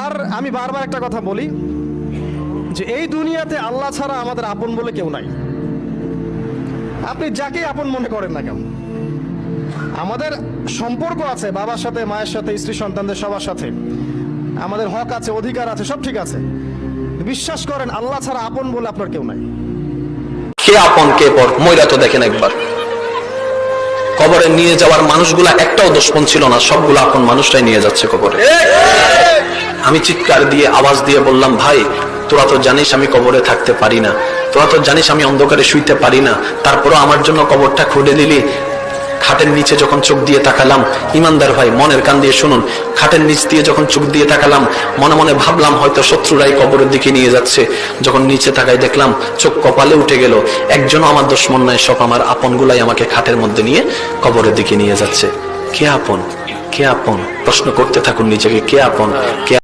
আর আমি বারবার একটা কথা বলি যে এই দুনিয়াতে আল্লাহ ছাড়া আমাদের আপন বলে কেউ নাই। আপনি যাকে আপন মনে করেন না কেন। আমাদের সম্পর্ক আছে বাবার সাথে মায়ের সাথে স্ত্রী সন্তানদের সবার সাথে। আমাদের হক আছে অধিকার আছে সব ঠিক আছে। বিশ্বাস করেন আল্লাহ ছাড়া আপন বলে আপনার কেউ নাই। কে আপন কে পর ময়রা তো দেখেন একবার। কবরে নিয়ে যাওয়ার মানুষগুলা একটাও দুশ্মন ছিল না সবগুলো আপন মানুষটাই নিয়ে যাচ্ছে কবরে। আমি চিৎকার দিয়ে, আওয়াজ দিয়ে বললাম, ভাই, তোরা তো জানিস আমি কবরে থাকতে পারি না। তোরা তো জানিস আমি অন্ধকারে শুইতে পারি না। তারপরও আমার জন্য কবরটা খুঁড়ে দিলি। খাটের নিচে যখন চোখ দিয়ে তাকালাম, ইমানদার ভাই, মনের কান দিয়ে শুনুন। খাটের নিচ দিয়ে যখন চোখ দিয়ে তাকালাম, মনে মনে ভাবলাম হয়তো শত্রুরাই কবরের দিকে নিয়ে যাচ্ছে। যখন নিচে তাকাই দেখলাম, চোখ কপালে উঠে গেল, একজনও আমার দুশ্মন নয় সব আমার আপনগুলাই আমাকে খাটের মধ্যে নিয়ে কবরের দিকে নিয়ে যাচ্ছে। কে আপন? কে আপন? প্রশ্ন করতে থাকুন নিজেকে, কে আপন? কে